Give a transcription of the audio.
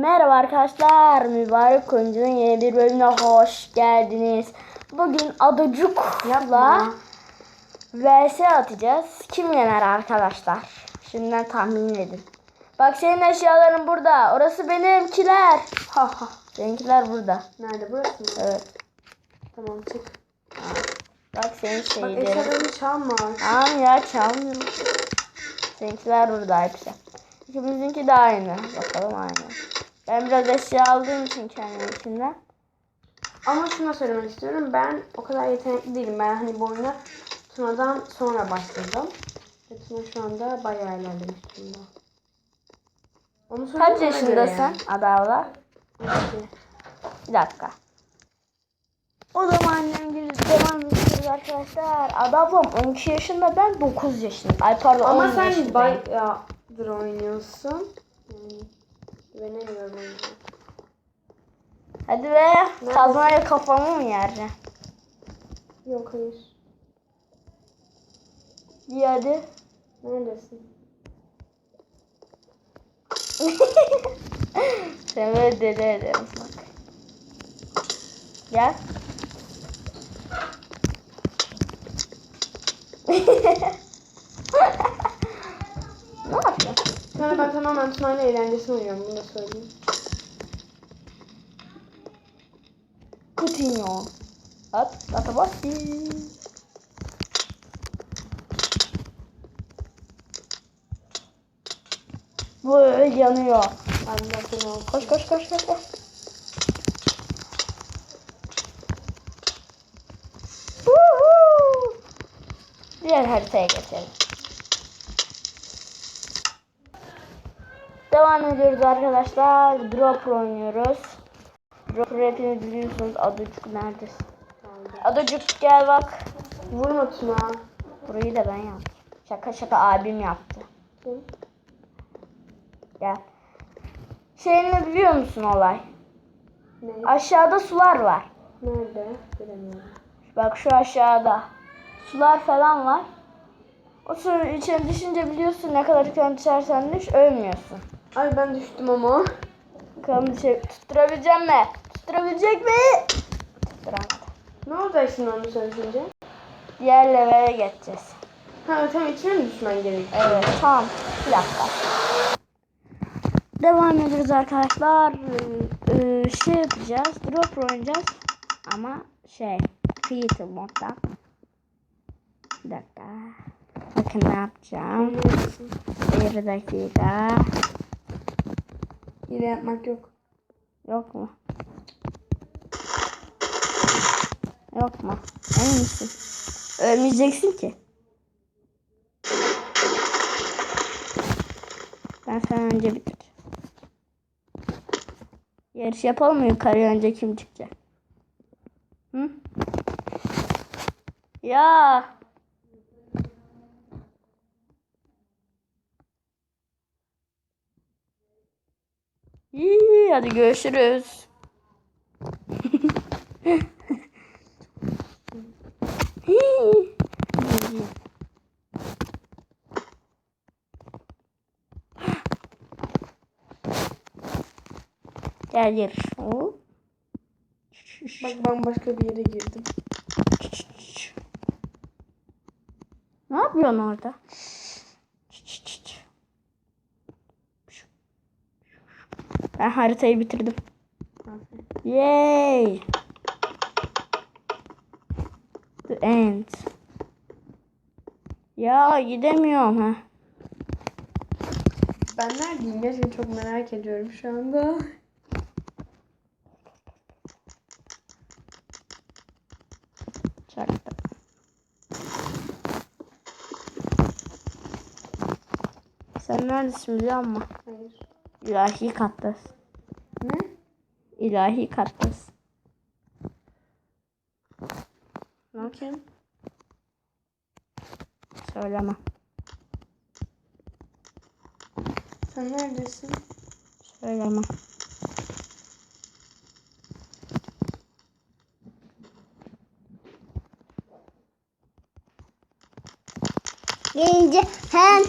Merhaba arkadaşlar, Mübarek Oyuncu'nun yeni bir bölümüne hoş geldiniz. Bugün Adacuk'la vs atacağız. Kim yener arkadaşlar? Şimdiden tahmin edin. Bak senin eşyaların burada. Orası benimkiler. Ha ha. Seninkiler burada. Nerede burası mı? Evet. Tamam çık. Bak senin Bak şeylerin. eşyalarını çalma. Tamam ya çalmıyorum. Seninkiler burada hepsi. İkimizinki de aynı. Bakalım aynı. Ben biraz eşya aldığım için kendim içinden. Ama şunu söylemek istiyorum. Ben o kadar yetenekli değilim. Ben hani bu oyuna Tuna'dan sonra başladım. Ve Tuna şu anda bayağı ilerlemiş durumda. Onu söyle Kaç yaşındasın yani. Adavla? Bir dakika. O zaman annem devam ediyoruz arkadaşlar. Adablam 12 yaşında ben 9 yaşındayım. Ay pardon Ama 10 sen yaşındayım. bayağıdır oynuyorsun. Yani güvenemiyorum ona. Hadi be. Kazmayla kafamı mı yerdin? Yok hayır. İyi hadi. Neredesin? Seni böyle deli ederim bak. Gel. anda ben tamamen Tuna'yla eğlencesini oynuyorum. Bunu da söyleyeyim. Coutinho. At, ata bastı. Böyle yanıyor. Tuna Koş koş koş koş. koş. Diğer haritaya geçelim. Devam ediyoruz arkadaşlar. Drop oynuyoruz. Drop hepiniz biliyorsunuz. Adacık neredesin? Adacık gel bak. Vurma Tuna. Burayı da ben yaptım. Şaka şaka abim yaptı. Kim? Gel. Şeyini biliyor musun olay? Ne? Aşağıda sular var. Nerede? Bilemiyorum. Bak şu aşağıda. Sular falan var. O suyun içine düşünce biliyorsun ne kadar kan düşersen düş ölmüyorsun. Ay ben düştüm ama. Bakalım düşe- tutturabilecek mi? Tutturabilecek mi? Tutturamadı. Ne olacak şimdi onu söyleyince? Diğer levele geçeceğiz. Ha tam içine mi düşmen gerekiyor? Evet tamam. Bir dakika. Devam ediyoruz arkadaşlar. Ee, şey yapacağız. Drop oynayacağız. Ama şey. Creative modda. Bir dakika. Bakın ne yapacağım. Bir dakika. Hile yapmak yok. Yok mu? Yok mu? Emin misin? Ölmeyeceksin ki. Ben sen önce bitir. Yarış yapalım mı yukarıya önce kim çıkacak? Hı? Ya. İyi, hadi görüşürüz. Gel yarış. Oo. Bak bambaşka bir yere girdim. Ne yapıyorsun orada? Ben haritayı bitirdim. Yay! The end. Ya gidemiyorum ha. Ben neredeyim? Gerçekten çok merak ediyorum şu anda. Çaktım. Sen neredesin biliyor musun? Hayır. İlahi kattasın. Ne? İlahi kattasın. Ne yapayım? Söyleme. Sen neredesin? Söyleme. Gelince hem